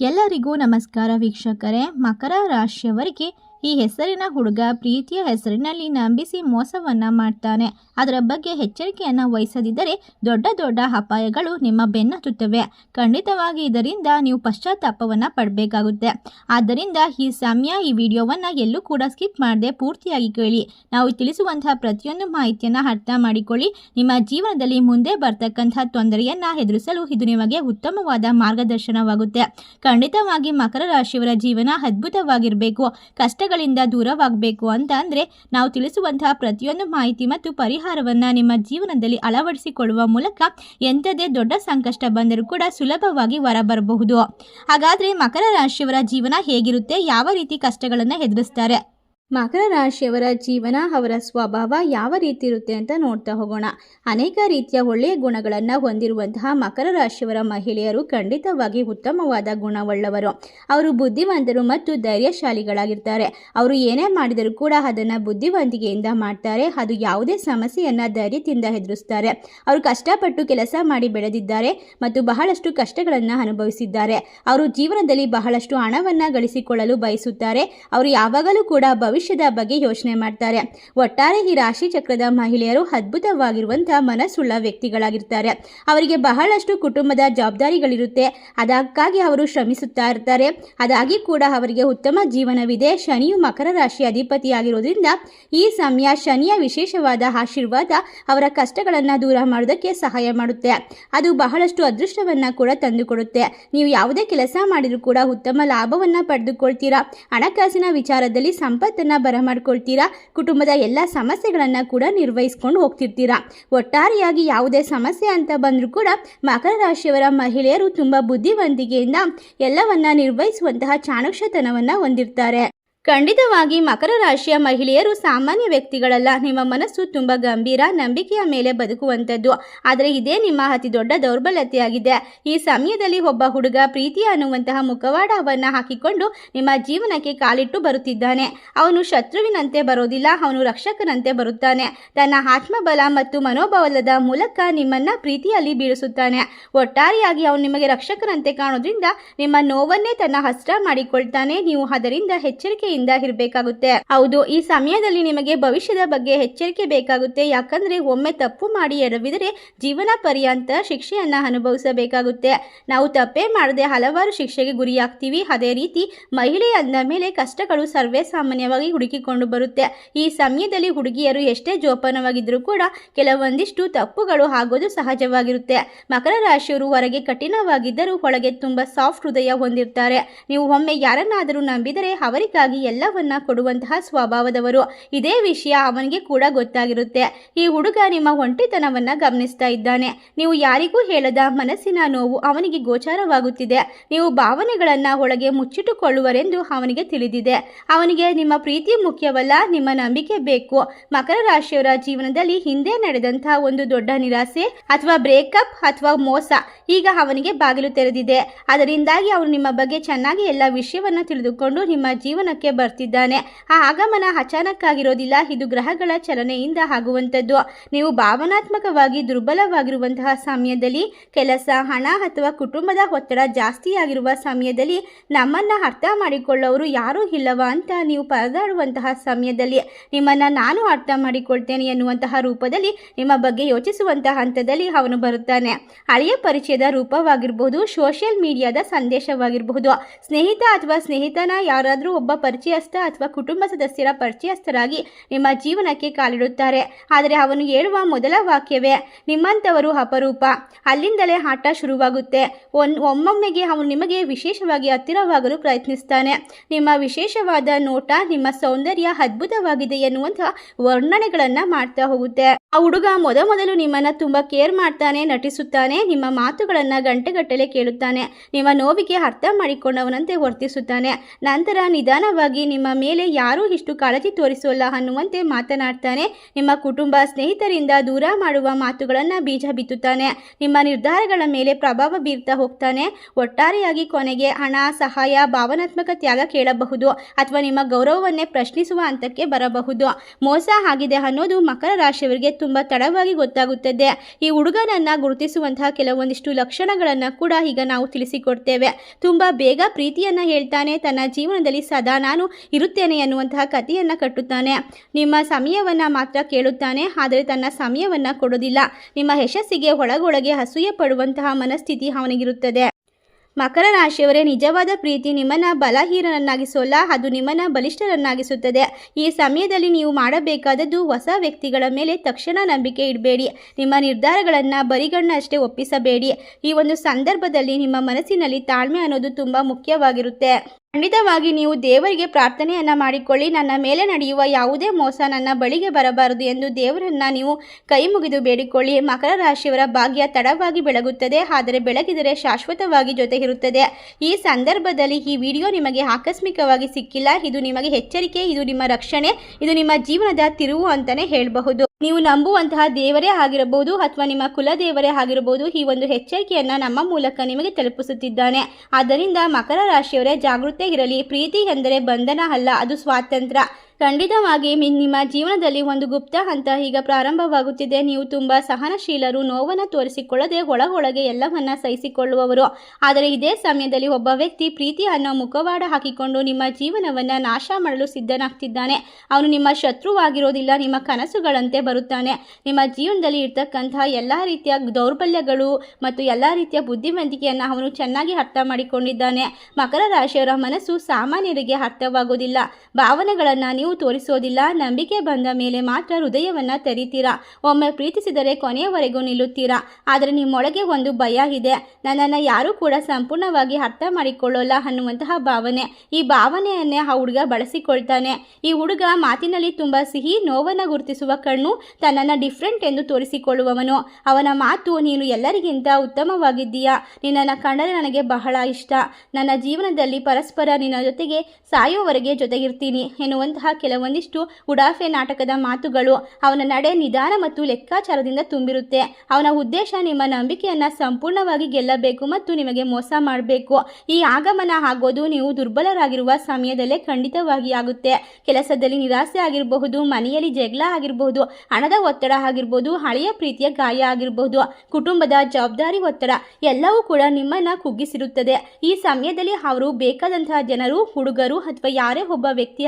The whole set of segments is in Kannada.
ಎಲ್ಲರಿಗೂ ನಮಸ್ಕಾರ ವೀಕ್ಷಕರೇ ಮಕರ ರಾಶಿಯವರಿಗೆ ಈ ಹೆಸರಿನ ಹುಡುಗ ಪ್ರೀತಿಯ ಹೆಸರಿನಲ್ಲಿ ನಂಬಿಸಿ ಮೋಸವನ್ನ ಮಾಡ್ತಾನೆ. ಅದರ ಬಗ್ಗೆ ಎಚ್ಚರಿಕೆಯನ್ನು ವಹಿಸದಿದ್ದರೆ ದೊಡ್ಡ ದೊಡ್ಡ ಅಪಾಯಗಳು ನಿಮ್ಮ ಬೆನ್ನತ್ತುತ್ತವೆ. ಖಂಡಿತವಾಗಿ ಇದರಿಂದ ನೀವು ಪಶ್ಚಾತ್ತಾಪವನ್ನು ಪಡಬೇಕಾಗುತ್ತೆ. ಆದ್ದರಿಂದ ಈ ಸಮಯ ಈ ವಿಡಿಯೋವನ್ನು ಎಲ್ಲೂ ಕೂಡ ಸ್ಕಿಪ್ ಮಾಡದೆ ಪೂರ್ತಿಯಾಗಿ ಕೇಳಿ. ನಾವು ತಿಳಿಸುವಂತಹ ಪ್ರತಿಯೊಂದು ಮಾಹಿತಿಯನ್ನು ಅರ್ಥ ಮಾಡಿಕೊಳ್ಳಿ. ನಿಮ್ಮ ಜೀವನದಲ್ಲಿ ಮುಂದೆ ಬರ್ತಕ್ಕಂತಹ ತೊಂದರೆಯನ್ನು ಎದುರಿಸಲು ಇದು ನಿಮಗೆ ಉತ್ತಮವಾದ ಮಾರ್ಗದರ್ಶನವಾಗುತ್ತೆ. ಖಂಡಿತವಾಗಿ ಮಕರ ರಾಶಿಯವರ ಜೀವನ ಅದ್ಭುತವಾಗಿರಬೇಕು. ಕಷ್ಟಗಳಿಂದ ದೂರವಾಗಬೇಕು ಅಂತ ಅಂದರೆ ನಾವು ತಿಳಿಸುವಂತಹ ಪ್ರತಿಯೊಂದು ಮಾಹಿತಿ ಮತ್ತು ಪರಿಹಾರವನ್ನು ನಿಮ್ಮ ಜೀವನದಲ್ಲಿ ಅಳವಡಿಸಿಕೊಳ್ಳುವ ಮೂಲಕ ಎಂಥದೇ ದೊಡ್ಡ ಸಂಕಷ್ಟ ಬಂದರೂ ಕೂಡ ಸುಲಭವಾಗಿ ಹೊರಬರಬಹುದು. ಹಾಗಾದರೆ ಮಕರ ರಾಶಿಯವರ ಜೀವನ ಹೇಗಿರುತ್ತೆ? ಯಾವ ರೀತಿ ಕಷ್ಟಗಳನ್ನು ಎದುರಿಸ್ತಾರೆ? ಮಕರ ರಾಶಿಯವರ ಜೀವನ ಅವರ ಸ್ವಭಾವ ಯಾವ ರೀತಿ ಇರುತ್ತೆ ಅಂತ ನೋಡ್ತಾ ಹೋಗೋಣ. ಅನೇಕ ರೀತಿಯ ಒಳ್ಳೆಯ ಗುಣಗಳನ್ನು ಹೊಂದಿರುವಂತಹ ಮಕರ ರಾಶಿಯವರ ಮಹಿಳೆಯರು ಖಂಡಿತವಾಗಿ ಉತ್ತಮವಾದ ಗುಣವುಳ್ಳವರು. ಅವರು ಬುದ್ಧಿವಂತರು ಮತ್ತು ಧೈರ್ಯಶಾಲಿಗಳಾಗಿರ್ತಾರೆ. ಅವರು ಏನೇ ಮಾಡಿದರೂ ಕೂಡ ಅದನ್ನು ಬುದ್ಧಿವಂತಿಕೆಯಿಂದ ಮಾಡ್ತಾರೆ. ಅದು ಯಾವುದೇ ಸಮಸ್ಯೆಯನ್ನು ಧೈರ್ಯದಿಂದ ಎದುರಿಸ್ತಾರೆ. ಅವರು ಕಷ್ಟಪಟ್ಟು ಕೆಲಸ ಮಾಡಿ ಬೆಳೆದಿದ್ದಾರೆ ಮತ್ತು ಬಹಳಷ್ಟು ಕಷ್ಟಗಳನ್ನು ಅನುಭವಿಸಿದ್ದಾರೆ. ಅವರು ಜೀವನದಲ್ಲಿ ಬಹಳಷ್ಟು ಹಣವನ್ನು ಗಳಿಸಿಕೊಳ್ಳಲು ಬಯಸುತ್ತಾರೆ. ಅವರು ಯಾವಾಗಲೂ ಕೂಡ ಭವಿಷ್ಯದ ಬಗ್ಗೆ ಯೋಚನೆ ಮಾಡ್ತಾರೆ. ಒಟ್ಟಾರೆ ಈ ರಾಶಿ ಚಕ್ರದ ಮಹಿಳೆಯರು ಅದ್ಭುತವಾಗಿರುವಂತಹ ಮನಸ್ಸುಳ್ಳ ವ್ಯಕ್ತಿಗಳಾಗಿರ್ತಾರೆ. ಅವರಿಗೆ ಬಹಳಷ್ಟು ಕುಟುಂಬದ ಜವಾಬ್ದಾರಿಗಳಿರುತ್ತೆ. ಅದಕ್ಕಾಗಿ ಅವರು ಶ್ರಮಿಸುತ್ತಾ ಇರ್ತಾರೆ. ಅದಾಗಿ ಕೂಡ ಅವರಿಗೆ ಉತ್ತಮ ಜೀವನವಿದೆ. ಶನಿಯು ಮಕರ ರಾಶಿ ಅಧಿಪತಿಯಾಗಿರೋದ್ರಿಂದ ಈ ಸಮಯ ಶನಿಯ ವಿಶೇಷವಾದ ಆಶೀರ್ವಾದ ಅವರ ಕಷ್ಟಗಳನ್ನು ದೂರ ಮಾಡೋದಕ್ಕೆ ಸಹಾಯ ಮಾಡುತ್ತೆ. ಅದು ಬಹಳಷ್ಟು ಅದೃಷ್ಟವನ್ನು ಕೂಡ ತಂದುಕೊಡುತ್ತೆ. ನೀವು ಯಾವುದೇ ಕೆಲಸ ಮಾಡಿದರೂ ಕೂಡ ಉತ್ತಮ ಲಾಭವನ್ನು ಪಡೆದುಕೊಳ್ತೀರಾ. ಹಣಕಾಸಿನ ವಿಚಾರದಲ್ಲಿ ಸಂಪತ್ತನ್ನು ಬರಮಾಡ್ಕೊಳ್ತೀರಾ? ಕುಟುಂಬದ ಎಲ್ಲ ಸಮಸ್ಯೆಗಳನ್ನು ಕೂಡ ನಿರ್ವಹಿಸ್ಕೊಂಡು ಹೋಗ್ತಿರ್ತೀರಾ? ಒಟ್ಟಾರೆಯಾಗಿ ಯಾವುದೇ ಸಮಸ್ಯೆ ಅಂತ ಬಂದರೂ ಕೂಡ ಮಕರ ರಾಶಿಯವರ ಮಹಿಳೆಯರು ತುಂಬ ಬುದ್ಧಿವಂತಿಕೆಯಿಂದ ಎಲ್ಲವನ್ನ ನಿರ್ವಹಿಸುವಂತಹ ಚಾಣಕ್ಷತನವನ್ನು ಹೊಂದಿರ್ತಾರೆ. ಖಂಡಿತವಾಗಿ ಮಕರ ರಾಶಿಯ ಮಹಿಳೆಯರು ಸಾಮಾನ್ಯ ವ್ಯಕ್ತಿಗಳಲ್ಲ. ನಿಮ್ಮ ಮನಸ್ಸು ತುಂಬ ಗಂಭೀರ, ನಂಬಿಕೆಯ ಮೇಲೆ ಬದುಕುವಂಥದ್ದು. ಆದರೆ ಇದೇ ನಿಮ್ಮ ಅತಿ ದೊಡ್ಡ ದೌರ್ಬಲ್ಯತೆಯಾಗಿದೆ. ಈ ಸಮಯದಲ್ಲಿ ಒಬ್ಬ ಹುಡುಗ ಪ್ರೀತಿ ಅನ್ನುವಂತಹ ಮುಖವಾಡವನ್ನು ಹಾಕಿಕೊಂಡು ನಿಮ್ಮ ಜೀವನಕ್ಕೆ ಕಾಲಿಟ್ಟು ಬರುತ್ತಿದ್ದಾನೆ. ಅವನು ಶತ್ರುವಿನಂತೆ ಬರೋದಿಲ್ಲ, ಅವನು ರಕ್ಷಕನಂತೆ ಬರುತ್ತಾನೆ. ತನ್ನ ಆತ್ಮಬಲ ಮತ್ತು ಮನೋಬಲದ ಮೂಲಕ ನಿಮ್ಮನ್ನ ಪ್ರೀತಿಯಲ್ಲಿ ಬೀಳಿಸುತ್ತಾನೆ. ಒಟ್ಟಾರೆಯಾಗಿ ಅವನು ನಿಮಗೆ ರಕ್ಷಕನಂತೆ ಕಾಣೋದ್ರಿಂದ ನಿಮ್ಮ ನೋವನ್ನೇ ತನ್ನ ಹಸ್ತ ಮಾಡಿಕೊಳ್ತಾನೆ. ನೀವು ಅದರಿಂದ ಎಚ್ಚರಿಕೆ ಇರಬೇಕಾಗುತ್ತೆ ಹೌದು, ಈ ಸಮಯದಲ್ಲಿ ನಿಮಗೆ ಭವಿಷ್ಯದ ಬಗ್ಗೆ ಎಚ್ಚರಿಕೆ ಬೇಕಾಗುತ್ತೆ. ಯಾಕಂದ್ರೆ ಒಮ್ಮೆ ತಪ್ಪು ಮಾಡಿ ಎರವಿದರೆ ಜೀವನ ಪರ್ಯಂತ ಶಿಕ್ಷೆಯನ್ನ ಅನುಭವಿಸಬೇಕಾಗುತ್ತೆ. ನಾವು ತಪ್ಪೇ ಮಾಡದೆ ಹಲವಾರು ಶಿಕ್ಷೆಗೆ ಗುರಿಯಾಗ್ತೀವಿ. ಅದೇ ರೀತಿ ಮಹಿಳೆ ಅಂದ ಮೇಲೆ ಕಷ್ಟಗಳು ಸರ್ವೇ ಸಾಮಾನ್ಯವಾಗಿ ಹುಡುಕಿಕೊಂಡು ಬರುತ್ತೆ. ಈ ಸಮಯದಲ್ಲಿ ಹುಡುಗಿಯರು ಎಷ್ಟೇ ಜೋಪಾನವಾಗಿದ್ರು ಕೂಡ ಕೆಲವೊಂದಿಷ್ಟು ತಪ್ಪುಗಳು ಆಗೋದು ಸಹಜವಾಗಿರುತ್ತೆ. ಮಕರ ರಾಶಿಯವರು ಹೊರಗೆ ಕಠಿಣವಾಗಿದ್ದರೂ ಒಳಗೆ ತುಂಬಾ ಸಾಫ್ಟ್ ಹೃದಯ ಹೊಂದಿರ್ತಾರೆ. ನೀವು ಒಮ್ಮೆ ಯಾರನ್ನಾದರೂ ನಂಬಿದರೆ ಅವರಿಗಾಗಿ ಎಲ್ಲವನ್ನ ಕೊಡುವಂತಹ ಸ್ವಭಾವದವರು. ಇದೇ ವಿಷಯ ಅವನಿಗೆ ಕೂಡ ಗೊತ್ತಾಗಿರುತ್ತೆ. ಈ ಹುಡುಗ ನಿಮ್ಮ ಒಂಟಿತನವನ್ನ ಗಮನಿಸ್ತಾ ಇದ್ದಾನೆ. ನೀವು ಯಾರಿಗೂ ಹೇಳದ ಮನಸ್ಸಿನ ನೋವು ಅವನಿಗೆ ಗೋಚಾರವಾಗುತ್ತಿದೆ. ನೀವು ಭಾವನೆಗಳನ್ನ ಒಳಗೆ ಮುಚ್ಚಿಟ್ಟುಕೊಳ್ಳುವರೆಂದು ಅವನಿಗೆ ತಿಳಿದಿದೆ. ಅವನಿಗೆ ನಿಮ್ಮ ಪ್ರೀತಿ ಮುಖ್ಯವಲ್ಲ, ನಿಮ್ಮ ನಂಬಿಕೆ ಬೇಕು. ಮಕರ ರಾಶಿಯವರ ಜೀವನದಲ್ಲಿ ಹಿಂದೆ ನಡೆದಂತಹ ಒಂದು ದೊಡ್ಡ ನಿರಾಸೆ ಅಥವಾ ಬ್ರೇಕಪ್ ಅಥವಾ ಮೋಸ ಈಗ ಅವನಿಗೆ ಬಾಗಿಲು ತೆರೆದಿದೆ. ಅದರಿಂದಾಗಿ ಅವನು ನಿಮ್ಮ ಬಗ್ಗೆ ಚೆನ್ನಾಗಿ ಎಲ್ಲ ವಿಷಯವನ್ನ ತಿಳಿದುಕೊಂಡು ನಿಮ್ಮ ಜೀವನಕ್ಕೆ ಬರ್ತಿದ್ದಾನೆ. ಆ ಆಗಮನ ಅಚಾನಕ್ ಆಗಿರೋದಿಲ್ಲ ಇದು ಗ್ರಹಗಳ ಚಲನೆಯಿಂದ ಆಗುವಂಥದ್ದು. ನೀವು ಭಾವನಾತ್ಮಕವಾಗಿ ದುರ್ಬಲವಾಗಿರುವಂತಹ ಸಮಯದಲ್ಲಿ ಕೆಲಸ, ಹಣ ಅಥವಾ ಕುಟುಂಬದ ಒತ್ತಡ ಜಾಸ್ತಿಯಾಗಿರುವ ಸಮಯದಲ್ಲಿ ನಮ್ಮನ್ನ ಅರ್ಥ ಮಾಡಿಕೊಳ್ಳೋರು ಯಾರೂ ಇಲ್ಲವ ಅಂತ ನೀವು ಪರದಾಡುವಂತಹ ಸಮಯದಲ್ಲಿ. ನಿಮ್ಮನ್ನ ನಾನು ಅರ್ಥ ಮಾಡಿಕೊಳ್ತೇನೆ ಎನ್ನುವಂತಹ ರೂಪದಲ್ಲಿ ನಿಮ್ಮ ಬಗ್ಗೆ ಯೋಚಿಸುವಂತಹ ಹಂತದಲ್ಲಿ ಅವನು ಬರುತ್ತಾನೆ. ಹಳೆಯ ಪರಿಚಯದ ರೂಪವಾಗಿರಬಹುದು ಸೋಷಿಯಲ್ ಮೀಡಿಯಾದ ಸಂದೇಶವಾಗಿರಬಹುದು ಸ್ನೇಹಿತ ಅಥವಾ ಸ್ನೇಹಿತನ ಯಾರಾದರೂ ಒಬ್ಬ ಪರಿಚಯಸ್ಥ ಅಥವಾ ಕುಟುಂಬ ಸದಸ್ಯರ ಪರಿಚಯಸ್ಥರಾಗಿ ನಿಮ್ಮ ಜೀವನಕ್ಕೆ ಕಾಲಿಡುತ್ತಾರೆ. ಆದರೆ ಅವನು ಹೇಳುವ ಮೊದಲ ವಾಕ್ಯವೇ, ನಿಮ್ಮಂಥವರು ಅಪರೂಪ. ಅಲ್ಲಿಂದಲೇ ಆಟ ಶುರುವಾಗುತ್ತೆ. ಒನ್ ಒಮ್ಮೊಮ್ಮೆಗೆ ಅವನು ನಿಮಗೆ ವಿಶೇಷವಾಗಿ ಹತ್ತಿರವಾಗಲು ಪ್ರಯತ್ನಿಸ್ತಾನೆ. ನಿಮ್ಮ ವಿಶೇಷವಾದ ನೋಟ, ನಿಮ್ಮ ಸೌಂದರ್ಯ ಅದ್ಭುತವಾಗಿದೆ ಎನ್ನುವಂತಹ ವರ್ಣನೆಗಳನ್ನು ಮಾಡ್ತಾ ಹೋಗುತ್ತೆ. ಆ ಹುಡುಗ ಮೊದಮೊದಲು ನಿಮ್ಮನ್ನ ತುಂಬ ಕೇರ್ ಮಾಡ್ತಾನೆ, ನಟಿಸುತ್ತಾನೆ, ನಿಮ್ಮ ಮಾತುಗಳನ್ನು ಗಂಟೆಗಟ್ಟಲೆ ಕೇಳುತ್ತಾನೆ, ನಿಮ್ಮ ನೋವಿಗೆ ಅರ್ಥ ಮಾಡಿಕೊಂಡವನಂತೆ ವರ್ತಿಸುತ್ತಾನೆ. ನಂತರ ನಿಧಾನವಾಗಿ ಖಂಡಿತವಾಗಿ ನಿಮ್ಮ ಮೇಲೆ ಯಾರೂ ಇಷ್ಟು ಕಾಳಜಿ ತೋರಿಸೋಲ್ಲ ಅನ್ನುವಂತೆ ಮಾತನಾಡ್ತಾನೆ. ನಿಮ್ಮ ಕುಟುಂಬ ಸ್ನೇಹಿತರಿಂದ ದೂರ ಮಾಡುವ ಮಾತುಗಳನ್ನು ಬೀಜ ಬಿತ್ತುತ್ತಾನೆ. ನಿಮ್ಮ ನಿರ್ಧಾರಗಳ ಮೇಲೆ ಪ್ರಭಾವ ಬೀರ್ತಾ ಹೋಗ್ತಾನೆ. ಒಟ್ಟಾರೆಯಾಗಿ ಕೊನೆಗೆ ಹಣ, ಸಹಾಯ, ಭಾವನಾತ್ಮಕ ತ್ಯಾಗ ಕೇಳಬಹುದು ಅಥವಾ ನಿಮ್ಮ ಗೌರವವನ್ನೇ ಪ್ರಶ್ನಿಸುವ ಹಂತಕ್ಕೆ ಬರಬಹುದು. ಮೋಸ ಆಗಿದೆ ಅನ್ನೋದು ಮಕರ ರಾಶಿಯವರಿಗೆ ತುಂಬ ತಡವಾಗಿ ಗೊತ್ತಾಗುತ್ತದೆ. ಈ ಹುಡುಗನನ್ನ ಗುರುತಿಸುವಂತಹ ಕೆಲವೊಂದಿಷ್ಟು ಲಕ್ಷಣಗಳನ್ನು ಕೂಡ ಈಗ ನಾವು ತಿಳಿಸಿಕೊಡ್ತೇವೆ. ತುಂಬ ಬೇಗ ಪ್ರೀತಿಯನ್ನ ಹೇಳ್ತಾನೆ. ತನ್ನ ಜೀವನದಲ್ಲಿ ಸದಾ ನಾನು ಇರುತ್ತೇನೆ ಎನ್ನುವಂತಹ ಕಥೆಯನ್ನ ಕಟ್ಟುತ್ತಾನೆ. ನಿಮ್ಮ ಸಮಯವನ್ನ ಮಾತ್ರ ಕೇಳುತ್ತಾನೆ, ಆದರೆ ತನ್ನ ಸಮಯವನ್ನ ಕೊಡೋದಿಲ್ಲ ನಿಮ್ಮ ಯಶಸ್ಸಿಗೆ ಒಳಗೊಳಗೆ ಅಸೂಯೆ ಪಡುವಂತಹ ಮನಸ್ಥಿತಿ ಅವನಿಗಿರುತ್ತದೆ. ಮಕರ ರಾಶಿಯವರೇ, ನಿಜವಾದ ಪ್ರೀತಿ ನಿಮ್ಮನ್ನ ಬಲಹೀನರನ್ನಾಗಿಸೋಲ್ಲ, ಅದು ನಿಮ್ಮನ್ನ ಬಲಿಷ್ಠರನ್ನಾಗಿಸುತ್ತದೆ. ಈ ಸಮಯದಲ್ಲಿ ನೀವು ಮಾಡಬೇಕಾದದ್ದು ಹೊಸ ವ್ಯಕ್ತಿಗಳ ಮೇಲೆ ತಕ್ಷಣ ನಂಬಿಕೆ ಇಡಬೇಡಿ. ನಿಮ್ಮ ನಿರ್ಧಾರಗಳನ್ನು ಬರಿಗಣ್ಣಷ್ಟೇ ಒಪ್ಪಿಸಬೇಡಿ. ಈ ಒಂದು ಸಂದರ್ಭದಲ್ಲಿ ನಿಮ್ಮ ಮನಸ್ಸಿನಲ್ಲಿ ತಾಳ್ಮೆ ಅನ್ನೋದು ತುಂಬ ಮುಖ್ಯವಾಗಿರುತ್ತೆ. ಖಂಡಿತವಾಗಿ ನೀವು ದೇವರಿಗೆ ಪ್ರಾರ್ಥನೆಯನ್ನ ಮಾಡಿಕೊಳ್ಳಿ. ನನ್ನ ಮೇಲೆ ನಡೆಯುವ ಯಾವುದೇ ಮೋಸ ನನ್ನ ಬಳಿಗೆ ಬರಬಾರದು ಎಂದು ದೇವರನ್ನ ನೀವು ಕೈ ಮುಗಿದು ಬೇಡಿಕೊಳ್ಳಿ. ಮಕರ ರಾಶಿಯವರ ಭಾಗ್ಯ ತಡವಾಗಿ ಬೆಳಗುತ್ತದೆ. ಆದರೆ ಬೆಳಗಿದರೆ ಶಾಶ್ವತವಾಗಿ ಜೊತೆಗಿರುತ್ತದೆ. ಈ ಸಂದರ್ಭದಲ್ಲಿ ಈ ವಿಡಿಯೋ ನಿಮಗೆ ಆಕಸ್ಮಿಕವಾಗಿ ಸಿಕ್ಕಿಲ್ಲ. ಇದು ನಿಮಗೆ ಎಚ್ಚರಿಕೆ, ಇದು ನಿಮ್ಮ ರಕ್ಷಣೆ, ಇದು ನಿಮ್ಮ ಜೀವನದ ತಿರುವು ಅಂತಾನೆ ಹೇಳಬಹುದು. ನೀವು ನಂಬುವಂತಹ ದೇವರೇ ಆಗಿರಬಹುದು ಅಥವಾ ನಿಮ್ಮ ಕುಲದೇವರೇ ಆಗಿರಬಹುದು, ಈ ಒಂದು ಎಚ್ಚರಿಕೆಯನ್ನ ನಮ್ಮ ಮೂಲಕ ನಿಮಗೆ ತಲುಪಿಸುತ್ತಿದ್ದಾನೆ. ಆದ್ದರಿಂದ ಮಕರ ರಾಶಿಯವರೇ, ಜಾಗೃತೆ ಇರಲಿ. ಪ್ರೀತಿ ಎಂದರೆ ಬಂಧನ ಅಲ್ಲ, ಅದು ಸ್ವಾತಂತ್ರ್ಯ. ಖಂಡಿತವಾಗಿ ನಿಮ್ಮ ಜೀವನದಲ್ಲಿ ಒಂದು ಗುಪ್ತ ಹಂತ ಈಗ ಪ್ರಾರಂಭವಾಗುತ್ತಿದೆ. ನೀವು ತುಂಬ ಸಹನಶೀಲರು, ನೋವನ್ನು ತೋರಿಸಿಕೊಳ್ಳದೆ ಒಳಗೊಳಗೆ ಎಲ್ಲವನ್ನ ಸಹಿಸಿಕೊಳ್ಳುವವರು. ಆದರೆ ಇದೇ ಸಮಯದಲ್ಲಿ ಒಬ್ಬ ವ್ಯಕ್ತಿ ಪ್ರೀತಿ ಅನ್ನೋ ಮುಖವಾಡ ಹಾಕಿಕೊಂಡು ನಿಮ್ಮ ಜೀವನವನ್ನು ನಾಶ ಮಾಡಲು ಸಿದ್ಧನಾಗ್ತಿದ್ದಾನೆ. ಅವನು ನಿಮ್ಮ ಶತ್ರುವಾಗಿರೋದಿಲ್ಲ, ನಿಮ್ಮ ಕನಸುಗಳಂತೆ ಬರುತ್ತಾನೆ. ನಿಮ್ಮ ಜೀವನದಲ್ಲಿ ಇರ್ತಕ್ಕಂತಹ ಎಲ್ಲ ರೀತಿಯ ದೌರ್ಬಲ್ಯಗಳು ಮತ್ತು ಎಲ್ಲ ರೀತಿಯ ಬುದ್ಧಿವಂತಿಕೆಯನ್ನು ಅವನು ಚೆನ್ನಾಗಿ ಅರ್ಥ ಮಾಡಿಕೊಂಡಿದ್ದಾನೆ. ಮಕರ ರಾಶಿಯವರ ಮನಸ್ಸು ಸಾಮಾನ್ಯರಿಗೆ ಅರ್ಥವಾಗುವುದಿಲ್ಲ. ಭಾವನೆಗಳನ್ನು ನೀವು ತೋರಿಸೋದಿಲ್ಲ. ನಂಬಿಕೆ ಬಂದ ಮೇಲೆ ಮಾತ್ರ ಹೃದಯವನ್ನು ತೆರೀತೀರಾ? ಒಮ್ಮೆ ಪ್ರೀತಿಸಿದರೆ ಕೊನೆಯವರೆಗೂ ನಿಲ್ಲುತ್ತೀರಾ? ಆದರೆ ನಿಮ್ಮೊಳಗೆ ಒಂದು ಭಯ ಇದೆ. ನನ್ನನ್ನು ಯಾರೂ ಕೂಡ ಸಂಪೂರ್ಣವಾಗಿ ಅರ್ಥ ಮಾಡಿಕೊಳ್ಳೋಲ್ಲ ಅನ್ನುವಂತಹ ಭಾವನೆ. ಈ ಭಾವನೆಯನ್ನೇ ಆ ಹುಡುಗ ಬಳಸಿಕೊಳ್ತಾನೆ. ಈ ಹುಡುಗ ಮಾತಿನಲ್ಲಿ ತುಂಬ ಸಿಹಿ ನೋವನ್ನು ಗುರುತಿಸುವ ಕಣ್ಣು ತನ್ನನ್ನು ಡಿಫ್ರೆಂಟ್ ಎಂದು ತೋರಿಸಿಕೊಳ್ಳುವವನು. ಅವನ ಮಾತು ನೀನು ಎಲ್ಲರಿಗಿಂತ ಉತ್ತಮವಾಗಿದ್ದೀಯಾ? ನಿನ್ನನ್ನು ಕಂಡರೆ ನನಗೆ ಬಹಳ ಇಷ್ಟ. ನನ್ನ ಜೀವನದಲ್ಲಿ ಪರಸ್ಪರ ನಿನ್ನ ಜೊತೆಗೆ ಸಾಯುವವರೆಗೆ ಜೊತೆಗಿರ್ತೀನಿ ಎನ್ನುವಂತಹ ಕೆಲವೊಂದಿಷ್ಟು ಉಡಾಫೆ ನಾಟಕದ ಮಾತುಗಳು ಅವನ ನಡೆ ನಿಧಾನ ಮತ್ತು ಲೆಕ್ಕಾಚಾರದಿಂದ ತುಂಬಿರುತ್ತೆ. ಅವನ ಉದ್ದೇಶ ನಿಮ್ಮ ನಂಬಿಕೆಯನ್ನು ಸಂಪೂರ್ಣವಾಗಿ ಗೆಲ್ಲಬೇಕು ಮತ್ತು ನಿಮಗೆ ಮೋಸ ಮಾಡಬೇಕು. ಈ ಆಗಮನ ಆಗೋದು ನೀವು ದುರ್ಬಲರಾಗಿರುವ ಸಮಯದಲ್ಲೇ ಖಂಡಿತವಾಗಿ ಆಗುತ್ತೆ. ಕೆಲಸದಲ್ಲಿ ನಿರಾಸೆ ಆಗಿರಬಹುದು, ಮನೆಯಲ್ಲಿ ಜಗಳ ಆಗಿರಬಹುದು, ಹಣದ ಒತ್ತಡ ಆಗಿರಬಹುದು ಹಳೆಯ ಪ್ರೀತಿಯ ಗಾಯ ಆಗಿರಬಹುದು, ಕುಟುಂಬದ ಜವಾಬ್ದಾರಿ ಒತ್ತಡ ಎಲ್ಲವೂ ಕೂಡ ನಿಮ್ಮನ್ನ ಕುಗ್ಗಿಸಿರುತ್ತದೆ. ಈ ಸಮಯದಲ್ಲಿ ಅವರು ಬೇಕಾದಂತಹ ಜನರು, ಹುಡುಗರು ಅಥವಾ ಯಾರೇ ಒಬ್ಬ ವ್ಯಕ್ತಿ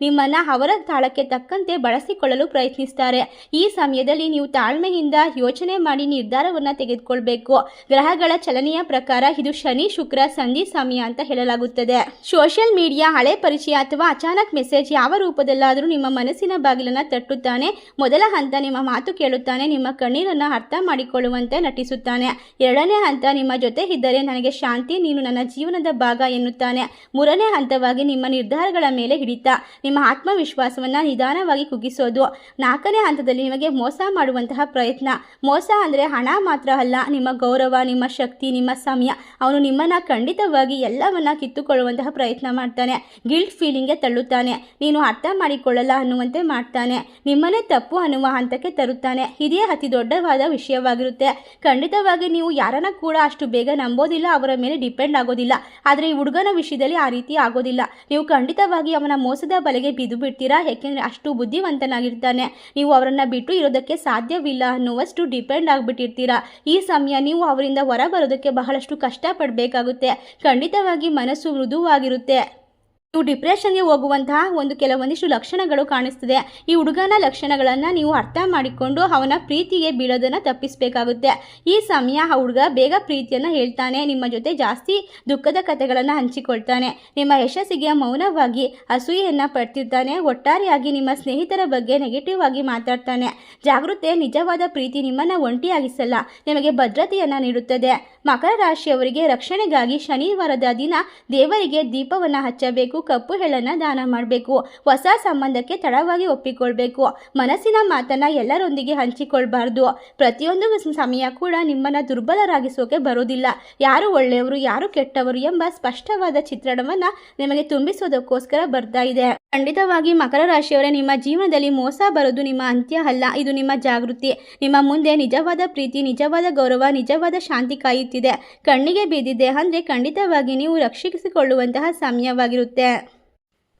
ನಿಮ್ಮನ್ನ ಅವರ ತಾಳಕ್ಕೆ ತಕ್ಕಂತೆ ಬಳಸಿಕೊಳ್ಳಲು ಪ್ರಯತ್ನಿಸ್ತಾರೆ. ಈ ಸಮಯದಲ್ಲಿ ನೀವು ತಾಳ್ಮೆಯಿಂದ ಯೋಚನೆ ಮಾಡಿ ನಿರ್ಧಾರವನ್ನು ತೆಗೆದುಕೊಳ್ಬೇಕು. ಗ್ರಹಗಳ ಚಲನೆಯ ಪ್ರಕಾರ ಇದು ಶನಿ, ಶುಕ್ರ, ಸಂಧಿ, ಸಮಯ ಅಂತ ಹೇಳಲಾಗುತ್ತದೆ. ಸೋಷಿಯಲ್ ಮೀಡಿಯಾ ಹಳೆ ಪರಿಚಯ ಅಥವಾ ಅಚಾನಕ್ ಮೆಸೇಜ್ ಯಾವ ರೂಪದಲ್ಲಾದರೂ ನಿಮ್ಮ ಮನಸ್ಸಿನ ಬಾಗಿಲನ್ನು ತಟ್ಟುತ್ತಾನೆ. ಮೊದಲ ಹಂತ ನಿಮ್ಮ ಮಾತು ಕೇಳುತ್ತಾನೆ, ನಿಮ್ಮ ಕಣ್ಣೀರನ್ನು ಅರ್ಥ ಮಾಡಿಕೊಳ್ಳುವಂತೆ ನಟಿಸುತ್ತಾನೆ. ಎರಡನೇ ಹಂತ ನಿಮ್ಮ ಜೊತೆ ಇದ್ದರೆ ನನಗೆ ಶಾಂತಿ, ನೀನು ನನ್ನ ಜೀವನದ ಭಾಗ ಎನ್ನುತ್ತಾನೆ. ಮೂರನೇ ಹಂತವಾಗಿ ನಿಮ್ಮ ನಿರ್ಧಾರಗಳ ಮೇಲೆ ಹಿಡಿತ. ನಿಮ್ಮ ಆತ್ಮವಿಶ್ವಾಸವನ್ನು ನಿಧಾನವಾಗಿ ಕುಗ್ಗಿಸೋದು. ನಾಲ್ಕನೇ ಹಂತದಲ್ಲಿ ನಿಮಗೆ ಮೋಸ ಮಾಡುವಂತಹ ಪ್ರಯತ್ನ. ಮೋಸ ಅಂದರೆ ಹಣ ಮಾತ್ರ ಅಲ್ಲ, ನಿಮ್ಮ ಗೌರವ, ನಿಮ್ಮ ಶಕ್ತಿ, ನಿಮ್ಮ ಸಮಯ. ಅವನು ನಿಮ್ಮನ್ನು ಖಂಡಿತವಾಗಿ ಎಲ್ಲವನ್ನ ಕಿತ್ತುಕೊಳ್ಳುವಂತಹ ಪ್ರಯತ್ನ ಮಾಡ್ತಾನೆ. ಗಿಲ್ಟ್ ಫೀಲಿಂಗ್ಗೆ ತಳ್ಳುತ್ತಾನೆ. ನೀನು ಅರ್ಥ ಮಾಡಿಕೊಳ್ಳಲ್ಲ ಅನ್ನುವಂತೆ ಮಾಡ್ತಾನೆ. ನಿಮ್ಮನ್ನೇ ತಪ್ಪು ಅನ್ನುವ ಹಂತಕ್ಕೆ ತರುತ್ತಾನೆ. ಇದೇ ಅತಿ ದೊಡ್ಡವಾದ ವಿಷಯವಾಗಿರುತ್ತೆ. ಖಂಡಿತವಾಗಿ ನೀವು ಯಾರನ್ನ ಕೂಡ ಅಷ್ಟು ಬೇಗ ನಂಬೋದಿಲ್ಲ, ಅವರ ಮೇಲೆ ಡಿಪೆಂಡ್ ಆಗೋದಿಲ್ಲ. ಆದರೆ ಈ ಹುಡುಗನ ವಿಷಯದಲ್ಲಿ ಆ ರೀತಿ ಆಗೋದಿಲ್ಲ. ನೀವು ಖಂಡಿತವಾಗಿ ಅವನ ಮೋಸದ ಬಲೆಗೆ ಬಿದ್ದು ಬಿಡ್ತೀರಾ? ಯಾಕೆಂದರೆ ಅಷ್ಟು ಬುದ್ಧಿವಂತನಾಗಿರ್ತಾನೆ. ನೀವು ಅವರನ್ನು ಬಿಟ್ಟು ಇರೋದಕ್ಕೆ ಸಾಧ್ಯವಿಲ್ಲ ಅನ್ನುವಷ್ಟು ಡಿಪೆಂಡ್ ಆಗಿಬಿಟ್ಟಿರ್ತೀರಾ. ಈ ಸಮಯ ನೀವು ಅವರಿಂದ ಹೊರ ಬರೋದಕ್ಕೆ ಬಹಳಷ್ಟು ಕಷ್ಟಪಡಬೇಕಾಗುತ್ತೆ. ಖಂಡಿತವಾಗಿ ಮನಸ್ಸು ಮೃದುವಾಗಿರುತ್ತೆ. ನೀವು ಡಿಪ್ರೆಷನ್ಗೆ ಹೋಗುವಂತಹ ಒಂದು ಕೆಲವೊಂದಿಷ್ಟು ಲಕ್ಷಣಗಳು ಕಾಣಿಸ್ತದೆ. ಈ ಹುಡುಗನ ಲಕ್ಷಣಗಳನ್ನು ನೀವು ಅರ್ಥ ಮಾಡಿಕೊಂಡು ಅವನ ಪ್ರೀತಿಗೆ ಬೀಳೋದನ್ನು ತಪ್ಪಿಸಬೇಕಾಗುತ್ತೆ. ಈ ಸಮಯ ಆ ಹುಡುಗ ಬೇಗ ಪ್ರೀತಿಯನ್ನು ಹೇಳ್ತಾನೆ, ನಿಮ್ಮ ಜೊತೆ ಜಾಸ್ತಿ ದುಃಖದ ಕಥೆಗಳನ್ನು ಹಂಚಿಕೊಳ್ತಾನೆ, ನಿಮ್ಮ ಯಶಸ್ಸಿಗೆ ಮೌನವಾಗಿ ಅಸೂಯೆಯನ್ನು ಪಡ್ತಿರ್ತಾನೆ, ಒಟ್ಟಾರೆಯಾಗಿ ನಿಮ್ಮ ಸ್ನೇಹಿತರ ಬಗ್ಗೆ ನೆಗೆಟಿವ್ ಆಗಿ ಮಾತಾಡ್ತಾನೆ. ಜಾಗೃತೆ, ನಿಜವಾದ ಪ್ರೀತಿ ನಿಮ್ಮನ್ನು ಒಂಟಿಯಾಗಿಸಲ್ಲ, ನಿಮಗೆ ಭದ್ರತೆಯನ್ನು ನೀಡುತ್ತದೆ. ಮಕರ ರಾಶಿಯವರಿಗೆ ರಕ್ಷಣೆಗಾಗಿ ಶನಿವಾರದ ದಿನ ದೇವರಿಗೆ ದೀಪವನ್ನು ಹಚ್ಚಬೇಕು, ಕಪ್ಪು ಹೆಳನ್ನು ದಾನ ಮಾಡಬೇಕು, ಹೊಸ ಸಂಬಂಧಕ್ಕೆ ತಡವಾಗಿ ಒಪ್ಪಿಕೊಳ್ಬೇಕು. ಮನಸ್ಸಿನ ಮಾತನ್ನು ಎಲ್ಲರೊಂದಿಗೆ ಹಂಚಿಕೊಳ್ಬಾರ್ದು. ಪ್ರತಿಯೊಂದು ಸಮಯ ಕೂಡ ನಿಮ್ಮನ್ನು ದುರ್ಬಲರಾಗಿಸೋಕೆ ಬರೋದಿಲ್ಲ. ಯಾರು ಒಳ್ಳೆಯವರು, ಯಾರು ಕೆಟ್ಟವರು ಎಂಬ ಸ್ಪಷ್ಟವಾದ ಚಿತ್ರಣವನ್ನು ನಿಮಗೆ ತುಂಬಿಸೋದಕ್ಕೋಸ್ಕರ ಬರ್ತಾ ಇದೆ. ಖಂಡಿತವಾಗಿ ಮಕರ ರಾಶಿಯವರೇ, ನಿಮ್ಮ ಜೀವನದಲ್ಲಿ ಮೋಸ ಬರೋದು ನಿಮ್ಮ ಅಂತ್ಯ ಅಲ್ಲ. ಇದು ನಿಮ್ಮ ಜಾಗೃತಿ. ನಿಮ್ಮ ಮುಂದೆ ನಿಜವಾದ ಪ್ರೀತಿ, ನಿಜವಾದ ಗೌರವ, ನಿಜವಾದ ಶಾಂತಿ ಕಾಯುತ್ತಿದೆ ಕಣ್ಣಿಗೆ ಬಿದ್ದಿದೆ ಅಂದರೆ ಖಂಡಿತವಾಗಿ ನೀವು ರಕ್ಷಿಸಿಕೊಳ್ಳುವಂತಹ ಸಮಯವಾಗಿರುತ್ತೆ.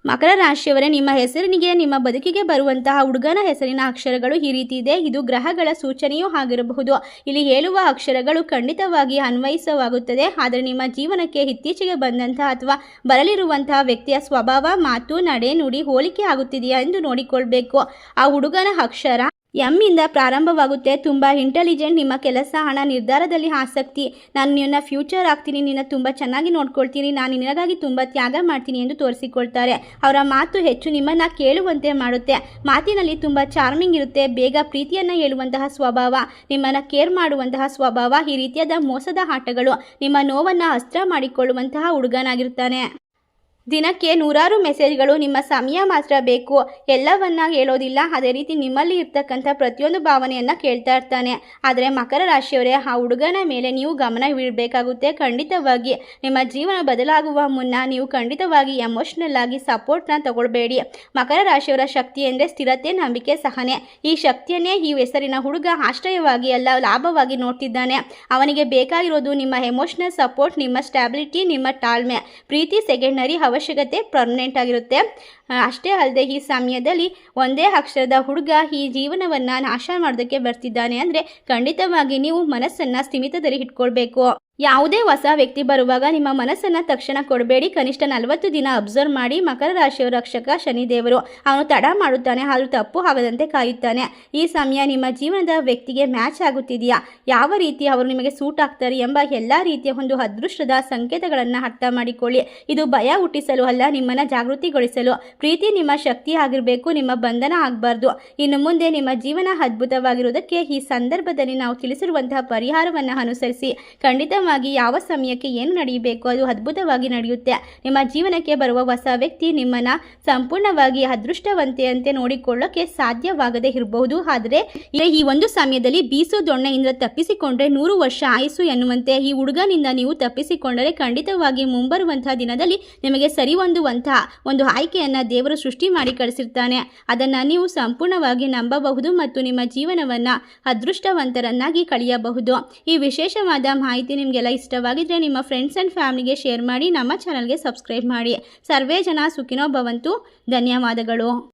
ಮಕರ ರಾಶಿಯವರೇ, ನಿಮ್ಮ ಹೆಸರಿನಿಗೆ, ನಿಮ್ಮ ಬದುಕಿಗೆ ಬರುವಂತಹ ಹುಡುಗನ ಹೆಸರಿನ ಅಕ್ಷರಗಳು ಈ ರೀತಿ ಇದೆ. ಇದು ಗ್ರಹಗಳ ಸೂಚನೆಯೂ ಆಗಿರಬಹುದು. ಇಲ್ಲಿ ಹೇಳುವ ಅಕ್ಷರಗಳು ಖಂಡಿತವಾಗಿ ಅನ್ವಯಿಸವಾಗುತ್ತದೆ. ಆದರೆ ನಿಮ್ಮ ಜೀವನಕ್ಕೆ ಇತ್ತೀಚೆಗೆ ಬಂದಂತಹ ಅಥವಾ ಬರಲಿರುವಂತಹ ವ್ಯಕ್ತಿಯ ಸ್ವಭಾವ, ಮಾತು, ನಡೆ, ನುಡಿ ಹೋಲಿಕೆ ಆಗುತ್ತಿದೆಯಾ ಎಂದು ನೋಡಿಕೊಳ್ಬೇಕು. ಆ ಹುಡುಗನ ಅಕ್ಷರ ಎಮ್ಮಿಂದ ಪ್ರಾರಂಭವಾಗುತ್ತೆ. ತುಂಬ ಇಂಟೆಲಿಜೆಂಟ್ ನಿಮ್ಮ ಕೆಲಸ, ಹಣ ನಿರ್ಧಾರದಲ್ಲಿ ಆಸಕ್ತಿ. ನಾನು ನಿನ್ನ ಫ್ಯೂಚರ್ ಆಗ್ತೀನಿ. ನಿನ್ನ ತುಂಬ ಚೆನ್ನಾಗಿ ನೋಡ್ಕೊಳ್ತೀನಿ. ನಾನು ನಿನಗಾಗಿ ತುಂಬ ತ್ಯಾಗ ಮಾಡ್ತೀನಿ ಎಂದು ತೋರಿಸಿಕೊಳ್ತಾರೆ. ಅವರ ಮಾತು ಹೆಚ್ಚು ನಿಮ್ಮನ್ನು ಕೇಳುವಂತೆ ಮಾಡುತ್ತೆ. ಮಾತಿನಲ್ಲಿ ತುಂಬ ಚಾರ್ಮಿಂಗ್ ಇರುತ್ತೆ. ಬೇಗ ಪ್ರೀತಿಯನ್ನು ಹೇಳುವಂತಹ ಸ್ವಭಾವ, ನಿಮ್ಮನ್ನು ಕೇರ್ ಮಾಡುವಂತಹ ಸ್ವಭಾವ, ಈ ರೀತಿಯಾದ ಮೋಸದ ಆಟಗಳು ನಿಮ್ಮ ನೋವನ್ನು ಅಸ್ತ್ರ ಮಾಡಿಕೊಳ್ಳುವಂತಹ ಹುಡುಗನಾಗಿರ್ತಾನೆ. ದಿನಕ್ಕೆ ನೂರಾರು ಮೆಸೇಜ್ಗಳು, ನಿಮ್ಮ ಸಮಯ ಮಾತ್ರ ಬೇಕು, ಎಲ್ಲವನ್ನ ಹೇಳೋದಿಲ್ಲ. ಅದೇ ರೀತಿ ನಿಮ್ಮಲ್ಲಿ ಇರ್ತಕ್ಕಂಥ ಪ್ರತಿಯೊಂದು ಭಾವನೆಯನ್ನು ಕೇಳ್ತಾ ಇರ್ತಾನೆ. ಆದರೆ ಮಕರ ರಾಶಿಯವರೇ, ಆ ಹುಡುಗನ ಮೇಲೆ ನೀವು ಗಮನ ಬೀಳಬೇಕಾಗುತ್ತೆ ಖಂಡಿತವಾಗಿ ನಿಮ್ಮ ಜೀವನ ಬದಲಾಗುವ ಮುನ್ನ ನೀವು ಖಂಡಿತವಾಗಿ ಎಮೋಷ್ನಲ್ ಆಗಿ ಸಪೋರ್ಟ್ನ ತಗೊಳ್ಬೇಡಿ. ಮಕರ ರಾಶಿಯವರ ಶಕ್ತಿ ಎಂದರೆ ಸ್ಥಿರತೆ, ನಂಬಿಕೆ, ಸಹನೆ. ಈ ಶಕ್ತಿಯನ್ನೇ ಈ ಹೆಸರಿನ ಹುಡುಗ ಆಶ್ರಯವಾಗಿ ಎಲ್ಲ ಲಾಭವಾಗಿ ನೋಡ್ತಿದ್ದಾನೆ. ಅವನಿಗೆ ಬೇಕಾಗಿರೋದು ನಿಮ್ಮ ಎಮೋಷ್ನಲ್ ಸಪೋರ್ಟ್ ನಿಮ್ಮ ಸ್ಟ್ಯಾಬಿಲಿಟಿ ನಿಮ್ಮ ತಾಳ್ಮೆ. ಪ್ರೀತಿ ಸೆಕೆಂಡರಿ ಅವಶ್ಯಕತೆ ಪರ್ಮನೆಂಟ್ ಆಗಿರುತ್ತೆ. ಅಷ್ಟೇ ಅಲ್ಲದೆ ಈ ಸಮಯದಲ್ಲಿ ಒಂದೇ ಅಕ್ಷರದ ಹುಡುಗ ಈ ಜೀವನವನ್ನು ನಾಶ ಮಾಡೋದಕ್ಕೆ ಬರ್ತಿದ್ದಾನೆ ಅಂದರೆ ಖಂಡಿತವಾಗಿ ನೀವು ಮನಸ್ಸನ್ನು ಸ್ಥಿಮಿತದಲ್ಲಿ ಇಟ್ಕೊಳ್ಬೇಕು. ಯಾವುದೇ ಹೊಸ ವ್ಯಕ್ತಿ ಬರುವಾಗ ನಿಮ್ಮ ಮನಸ್ಸನ್ನು ತಕ್ಷಣ ಕೊಡಬೇಡಿ. ಕನಿಷ್ಠ ನಲವತ್ತು ದಿನ ಅಬ್ಸರ್ವ್ ಮಾಡಿ ಮಕರ ರಾಶಿಯ ರಕ್ಷಕ ಶನಿದೇವರು. ಅವನು ತಡ ಮಾಡುತ್ತಾನೆ, ಆದರೂ ತಪ್ಪು ಆಗದಂತೆ ಕಾಯುತ್ತಾನೆ. ಈ ಸಮಯ ನಿಮ್ಮ ಜೀವನದ ವ್ಯಕ್ತಿಗೆ ಮ್ಯಾಚ್ ಆಗುತ್ತಿದೆಯಾ? ಯಾವ ರೀತಿ ಅವರು ನಿಮಗೆ ಸೂಟ್ ಆಗ್ತಾರೆ ಎಂಬ ಎಲ್ಲ ರೀತಿಯ ಒಂದು ಅದೃಷ್ಟದ ಸಂಕೇತಗಳನ್ನು ಅರ್ಥ ಮಾಡಿಕೊಳ್ಳಿ. ಇದು ಭಯ ಹುಟ್ಟಿಸಲು ಅಲ್ಲ, ನಿಮ್ಮನ್ನು ಜಾಗೃತಿಗೊಳಿಸಲು. ಪ್ರೀತಿ ನಿಮ್ಮ ಶಕ್ತಿ ಆಗಿರಬೇಕು, ನಿಮ್ಮ ಬಂಧನ ಆಗಬಾರ್ದು. ಇನ್ನು ಮುಂದೆ ನಿಮ್ಮ ಜೀವನ ಅದ್ಭುತವಾಗಿರುವುದಕ್ಕೆ ಈ ಸಂದರ್ಭದಲ್ಲಿ ನಾವು ತಿಳಿಸಿರುವಂತಹ ಪರಿಹಾರವನ್ನು ಅನುಸರಿಸಿ, ಖಂಡಿತವಾಗಿ ಯಾವ ಸಮಯಕ್ಕೆ ಏನು ನಡೆಯಬೇಕು ಅದು ಅದ್ಭುತವಾಗಿ ನಡೆಯುತ್ತೆ. ನಿಮ್ಮ ಜೀವನಕ್ಕೆ ಬರುವ ಹೊಸ ವ್ಯಕ್ತಿ ನಿಮ್ಮನ್ನ ಸಂಪೂರ್ಣವಾಗಿ ಅದೃಷ್ಟವಂತೆಯಂತೆ ನೋಡಿಕೊಳ್ಳೋಕೆ ಸಾಧ್ಯವಾಗದೇ ಇರಬಹುದು. ಆದರೆ ಈ ಒಂದು ಸಮಯದಲ್ಲಿ ಬೀಸು ದೊಣ್ಣೆಯಿಂದ ತಪ್ಪಿಸಿಕೊಂಡ್ರೆ ನೂರು ವರ್ಷ ಆಯಿಸು ಎನ್ನುವಂತೆ ಈ ಹುಡುಗನಿಂದ ನೀವು ತಪ್ಪಿಸಿಕೊಂಡರೆ ಖಂಡಿತವಾಗಿ ಮುಂಬರುವಂತಹ ದಿನದಲ್ಲಿ ನಿಮಗೆ ಸರಿ ಹೊಂದುವಂತಹ ಒಂದು ಆಯ್ಕೆಯನ್ನು ದೇವರು ಸೃಷ್ಟಿ ಮಾಡಿ ಕಳಿಸಿರ್ತಾನೆ. ಅದನ್ನು ನೀವು ಸಂಪೂರ್ಣವಾಗಿ ನಂಬಬಹುದು ಮತ್ತು ನಿಮ್ಮ ಜೀವನವನ್ನು ಅದೃಷ್ಟವಂತರನ್ನಾಗಿ ಕಳೆಯಬಹುದು. ಈ ವಿಶೇಷವಾದ ಮಾಹಿತಿ ನಿಮಗೆಲ್ಲ ಇಷ್ಟವಾಗಿದ್ದರೆ ನಿಮ್ಮ ಫ್ರೆಂಡ್ಸ್ ಆ್ಯಂಡ್ ಫ್ಯಾಮಿಲಿಗೆ ಶೇರ್ ಮಾಡಿ, ನಮ್ಮ ಚಾನಲ್ಗೆ ಸಬ್ಸ್ಕ್ರೈಬ್ ಮಾಡಿ. ಸರ್ವೇ ಜನ ಸುಖಿನೋ ಭವಂತು. ಧನ್ಯವಾದಗಳು.